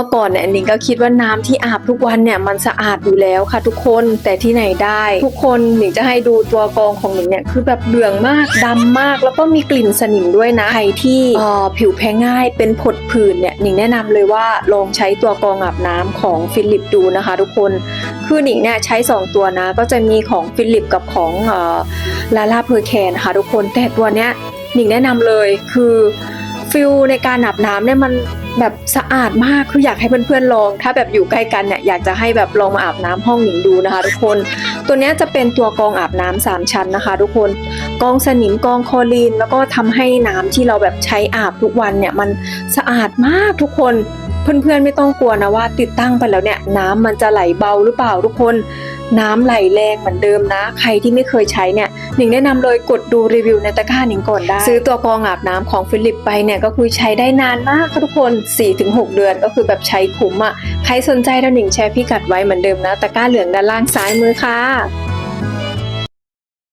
เมื่อก่อนเนี่ยหนิงก็คิดว่าน้ำที่อาบทุกวันเนี่ยมันสะอาดอยู่แล้วค่ะทุกคนแต่ที่ไหนได้ ทุกคนหนิงจะให้ดูตัวกองของหนิงเนี่ยคือแบบเหลืองมากดำมาก แล้วก็มีกลิ่นสนิมด้วยนะใครที่อ่อผิวแพ้ง่ายเป็นผดผื่นเนี่ยหนิงแนะนำเลยว่าลองใช้ตัวกองอาบน้ำของฟิลิปดูนะคะ ทุกคนคือหนิงเนี่ยใช้ 2 ตัวนะ ก็จะมีของฟิลิปกับของลาลาเพอร์แคนค่ะทุกคนแต่ตัวเนี้ยหนิงแนะนำเลยคือฟิลในการอาบน้ำเนี่ยมัน แบบสะอาดมากคืออยากให้เพื่อนๆลอง ถ้าแบบอยู่ใกล้กันเนี่ยอยากจะให้แบบลองมาอาบน้ำห้องหนิงดูนะคะ ทุกคน ตัวเนี้ยจะเป็นตัวกองอาบน้ำสามชั้นนะคะ ทุกคนกองสนิมกองคอรีน แล้วก็ทำให้น้ำที่เราแบบใช้อาบทุกวันเนี่ยมันสะอาดมากทุกคนเพื่อนๆไม่ต้องกลัวนะว่าติดตั้งไปแล้วเนี่ยน้ำมันจะไหลเบาหรือเปล่าทุกคน น้ำไหลแรงเหมือนเดิมนะ ใครที่ไม่เคยใช้เนี่ยหนิงแนะนำเลยกดดูรีวิวในตะกร้าหนิงก่อนได้ ซื้อตัวกรองอาบน้ำของฟิลิปไปเนี่ยก็คือใช้ได้นานมากค่ะทุกคน 4-6 เดือนก็คือแบบใช้คุ้มอะ่ะใครสนใจเราหนิงแชร์พิกัดไว้เหมือนเดิมนะตะกร้าเหลืองด้านล่างซ้ายมือค่ะ